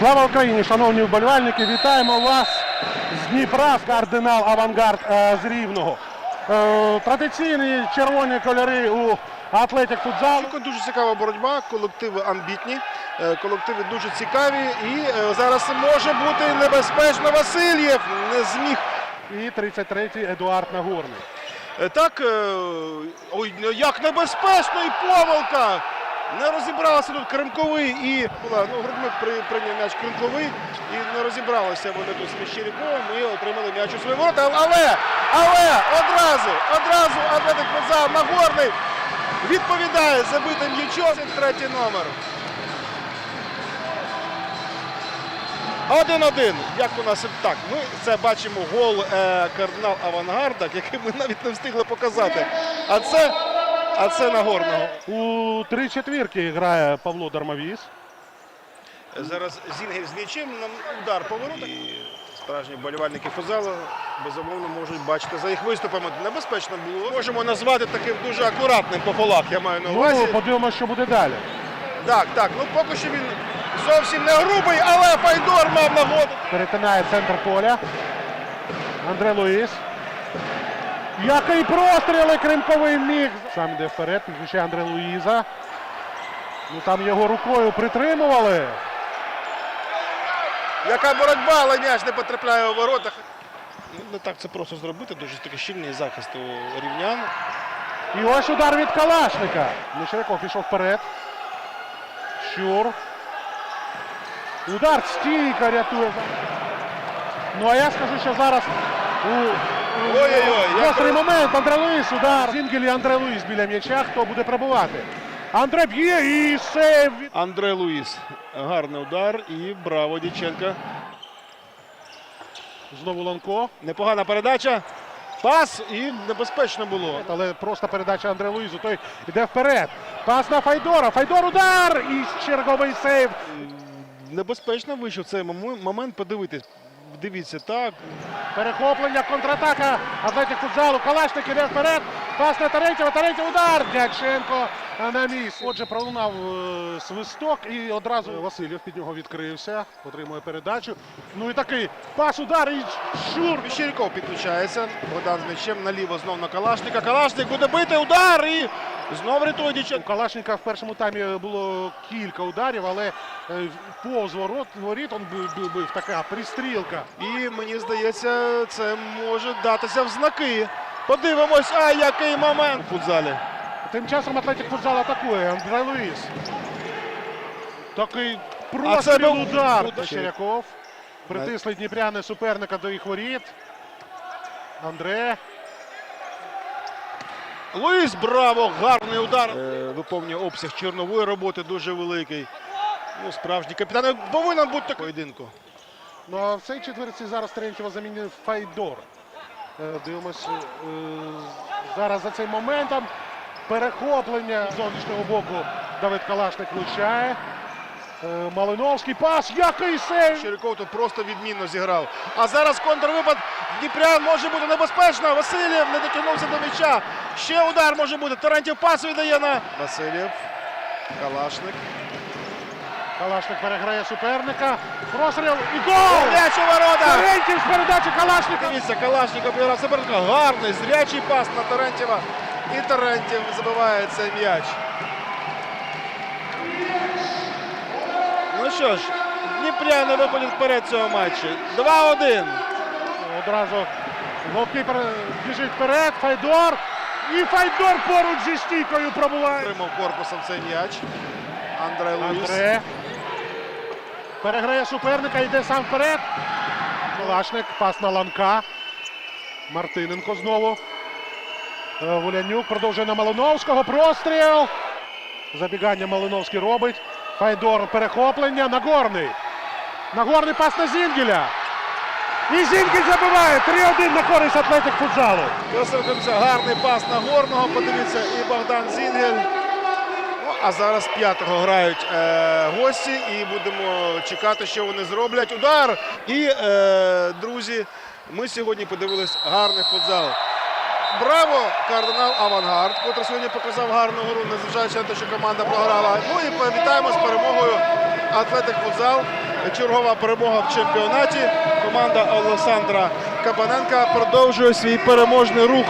Слава Україні, шановні вболівальники! Вітаємо вас з Дніпра, кардинал Авангард е, з Рівного. Е, Традиційні червоні кольори у Атлетик футзалу. Дуже цікава боротьба, колективи амбітні, е, колективи дуже цікаві. І зараз може бути небезпечно. Васильєв не зміг. І 33-й Едуард Нагорний. Так, ой, як небезпечно і помилка! Не розібралися тут Кримковий і ну, Грудьми при, прийняв м'яч Кримковий і не розібралися вони тут з Міщеряковим і отримали м'яч у свої ворота. Але, але одразу, одразу Атлетик Футзал Нагорний відповідає забитим м'ячом. Третій номер. Один-один. Як у нас так? Ми це бачимо гол е, кардинал Авангарда, який ми навіть не встигли показати. А це, а це Нагорного. У три четвірки грає Павло Дармовіс. Зараз Зінгель з м'ячем удар по воротах. І справжні вболівальники футзалу безумовно можуть бачити за їх виступами. Небезпечно було. Можемо назвати таким дуже акуратним по фолах, я маю на увазі. Ну, подивимося, що буде далі. Так, так. Ну поки що він зовсім не грубий, але Файдор мав нагоду. Перетинає центр поля. Андре Луїс. Який простріл і Кримковий міг. Сам йде вперед, підключає Андре Луїза. Ну там його рукою притримували. Яка боротьба, але м'яч не потрапляє у воротах. Ну, не так це просто зробити. Дуже такий щільний захист у рівнян. І ось удар від Калашника. Мишеряков пішов вперед. Щур. Удар стійка рятує. Ну а я скажу, що зараз Ой-ой-ой, гострий момент. Андре Луїс, удар. Зінгель і Андре Луїс біля м'яча. Хто буде пробувати? Андре б'є і сейв. Андре Луїс. Гарний удар і браво Діченка. Знову Ланко. Непогана передача. Пас і небезпечно було. Але просто передача Андре Луїзу. Той йде вперед. Пас на Файдора. Файдор удар! І черговий сейв. Небезпечно вийшов цей момент. Подивитись. Дивіться, так. Перехоплення, контратака. Атлетик футзалу. Калашник іде вперед. Пас на Тарентьєва. Тарентьєв удар. Дяченко на місці. Отже, пролунав е, свисток і одразу Васильєв під нього відкрився. Отримує передачу. Ну і такий пас, удар і щур. Міщеряков підключається. Богдан з м'ячем наліво знов на Калашника. Калашник буде бити удар і знов рятує У. Калашника в першому таймі було кілька ударів, але е, повз ворот, воріт он бив, бив, така пристрілка. І мені здається, це може датися в знаки. Подивимось, а який момент у футзалі. Тим часом Атлетик футзал атакує. Андре Луїс. Такий простріл був удар. удар. Щеряков. Притисли дніпряни суперника до їх воріт. Андре. Луїс, браво! Гарний удар. Е, виповнює обсяг чорнової роботи дуже великий. Ну, справжній капітан повинен бути такий поєдинку. Ну а в цій четвірці зараз Терентьєва замінив Файдор. Е, Дивимось е, зараз за цим моментом. Перехоплення зовнішнього боку Давид Калашник влучає. Е, Малиновський пас. Який сейв! Щеряков тут просто відмінно зіграв. А зараз контрвипад Дніпрян може бути небезпечно. Васильєв не дотягнувся до м'яча. Ще удар може бути. Тарантів пас віддає на Васильєв. Калашник. Калашник переграє суперника. Простріл і гол! М'яч ворота! Терентьєв з передачі Калашника. Дивіться, Калашник обіграв суперника. Гарний, зрячий пас на Тарантєва. І Тарантєв забиває цей м'яч. Що ж, Дніпряни виходять вперед цього матчу. 2-1. Одразу голкіпер біжить вперед. Файдор. І Файдор поруч зі стійкою пробуває. Отримав корпусом цей м'яч. Андре Луїс. Андре. Переграє суперника, йде сам вперед. Калашник, пас на Ланка. Мартиненко знову. Е, Волянюк продовжує на Малиновського. Простріл. Забігання Малиновський робить. Файдор перехоплення. Нагорний. Нагорний пас на Зінгеля. І Зінгель забиває. 3-1 на користь Атлетик футзалу. Висадився гарний пас на горного. Подивіться, і Богдан Зінгель. Ну, а зараз п'ятого грають е, гості, і будемо чекати, що вони зроблять. Удар! І, е, друзі, ми сьогодні подивились гарний футзал. Браво! Кардинал Авангард, котрий сьогодні показав гарну гру, незважаючи на те, що команда програла. Ну і повітаємо з перемогою Атлетик Футзал. Чергова перемога в чемпіонаті. Команда Олександра Кабаненка продовжує свій переможний рух.